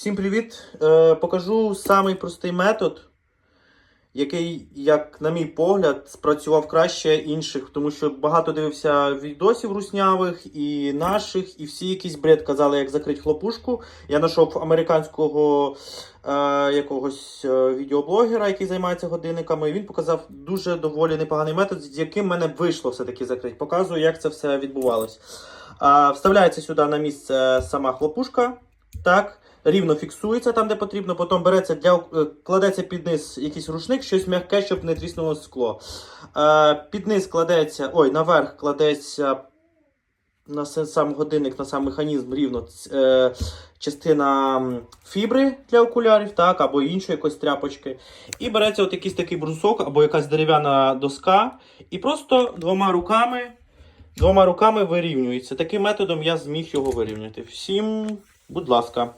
Всім привіт! Е, покажу самий простий метод, який, як на мій погляд, спрацював краще інших, тому що багато дивився відосів руснявих і наших, і всі якийсь бред казали, як закрити хлопушку. Я знайшов американського е, якогось е, відеоблогера, який займається годинниками. і Він показав дуже доволі непоганий метод, з яким мене вийшло все-таки закрити. Показую, як це все відбувалось. Е, вставляється сюди на місце сама хлопушка. Так рівно фіксується там, де потрібно. Потім береться для е, кладеться під низ якийсь рушник, щось м'яке, щоб не тріснуло скло. Е, під низ кладеться, ой, наверх кладеться на сам годинник, на сам механізм рівно е, частина фібри для окулярів, так, або іншої якоїсь тряпочки. І береться от якийсь такий брусок або якась дерев'яна доска, і просто двома руками. Двома руками вирівнюється. Таким методом я зміг його вирівняти. Всім, будь ласка.